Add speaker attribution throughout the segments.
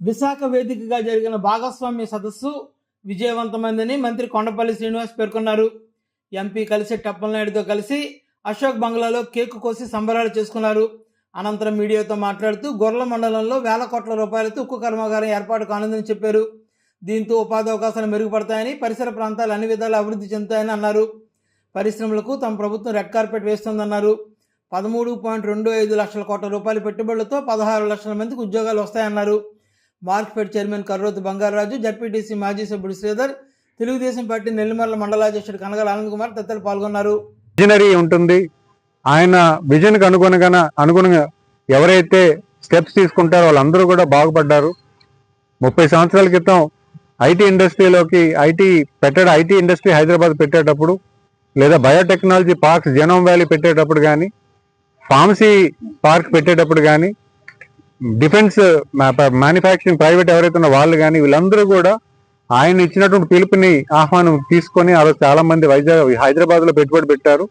Speaker 1: విశాఖ వేదికగా జరిగిన భాగస్వామ్య సదస్సు విజయవంతమైందని మంత్రి కొండపల్లి శ్రీనివాస్ పేర్కొన్నారు. ఎంపీ కలిసి టప్పలనాయుడుతో కలిసి అశోక్ బంగ్లాలో కేకు కోసి సంబరాలు చేసుకున్నారు. అనంతరం మీడియాతో మాట్లాడుతూ గొర్రెల మండలంలో వేల కోట్ల రూపాయలతో ఉక్కు కర్మాగారం ఏర్పాటు కానుందని చెప్పారు. దీంతో ఉపాధి అవకాశాలు మెరుగుపడతాయని పరిసర ప్రాంతాలు అన్ని విధాలు అభివృద్ధి చెందుతాయని అన్నారు. పరిశ్రమలకు తమ ప్రభుత్వం రెడ్ కార్పెట్ వేస్తుందన్నారు. పదమూడు పాయింట్ రెండు ఐదు లక్షల కోట్ల రూపాయల పెట్టుబడులతో పదహారు లక్షల మందికి ఉద్యోగాలు వస్తాయన్నారు. మార్క్ఫెడ్ చైర్మన్ కర్రోతు బంగారాజు జడ్పీటీసీ మాజీ సభ్యుడు శ్రీధర్ తెలుగుదేశం పార్టీ నెల్లిమర్ల మండలాధ్యక్షుడు కనగల ఆనంద్ కుమార్ తదితరులు పాల్గొన్నారు.
Speaker 2: విజనరీ ఉంటుంది. ఆయన విజన్కి అనుగుణంగా అనుగుణంగా ఎవరైతే స్టెప్స్ తీసుకుంటారో వాళ్ళందరూ కూడా బాగుపడ్డారు. ముప్పై సంవత్సరాల క్రితం ఐటీ ఇండస్ట్రీలోకి ఐటీ పెట్టడం ఐటీ ఇండస్ట్రీ హైదరాబాద్ పెట్టేటప్పుడు లేదా బయోటెక్నాలజీ పార్క్స్ జెనోమ్ వ్యాలీ పెట్టేటప్పుడు కానీ ఫార్మసీ పార్క్ పెట్టేటప్పుడు కానీ డిఫెన్స్ మ్యానుఫ్యాక్చరింగ్ ప్రైవేట్ ఎవరైతే ఉన్న వాళ్ళు కానీ వీళ్ళందరూ కూడా ఆయన ఇచ్చినటువంటి పిలుపుని ఆహ్వానం తీసుకొని ఆ రోజు చాలా మంది వైజాగ్ హైదరాబాద్లో పెట్టుబడి పెట్టారు.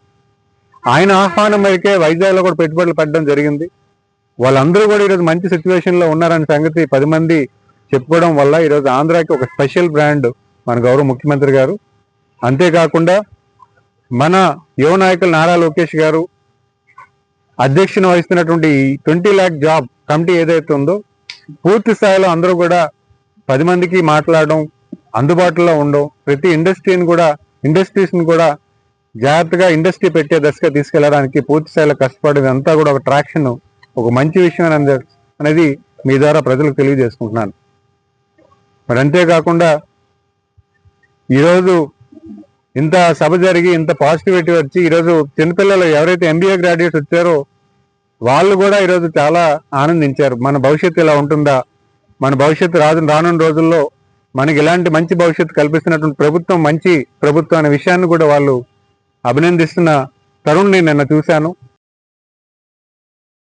Speaker 2: ఆయన ఆహ్వానం మేరకే వైజాగ్లో కూడా పెట్టుబడులు పెట్టడం జరిగింది. వాళ్ళందరూ కూడా ఈరోజు మంచి సిచ్యువేషన్లో ఉన్నారనే సంగతి పది మంది చెప్పుకోవడం వల్ల ఈరోజు ఆంధ్రాకి ఒక స్పెషల్ బ్రాండ్ మన గౌరవ ముఖ్యమంత్రి గారు. అంతేకాకుండా మన యువ నాయకులు నారా లోకేష్ గారు అధ్యక్షుని వహిస్తున్నటువంటి ట్వంటీ ల్యాక్ జాబ్ కమిటీ ఏదైతే ఉందో పూర్తి స్థాయిలో అందరూ కూడా పది మందికి మాట్లాడడం అందుబాటులో ఉండడం ప్రతి ఇండస్ట్రీని కూడా ఇండస్ట్రీస్ని కూడా జాగ్రత్తగా ఇండస్ట్రీ పెట్టే దశగా తీసుకెళ్ళడానికి పూర్తి స్థాయిలో కష్టపడేది అంతా కూడా ఒక ట్రాక్షన్ ఒక మంచి విషయం అనేది మీ ద్వారా ప్రజలకు తెలియజేసుకుంటున్నాను. మరి అంతేకాకుండా ఈరోజు ఇంత సభ జరిగి ఇంత పాజిటివిటీ వచ్చి ఈరోజు చిన్నపిల్లలు ఎవరైతే ఎంబీఏ గ్రాడ్యుయేట్స్ వచ్చారో వాళ్ళు కూడా ఈరోజు చాలా ఆనందించారు. మన భవిష్యత్తు ఇలా ఉంటుందా? మన భవిష్యత్తు రాదు రానున్న రోజుల్లో మనకి ఇలాంటి మంచి భవిష్యత్తు కల్పిస్తున్నటువంటి ప్రభుత్వం మంచి ప్రభుత్వం అనే విషయాన్ని కూడా వాళ్ళు అభినందిస్తున్న తరుణ్ని నిన్న చూశాను.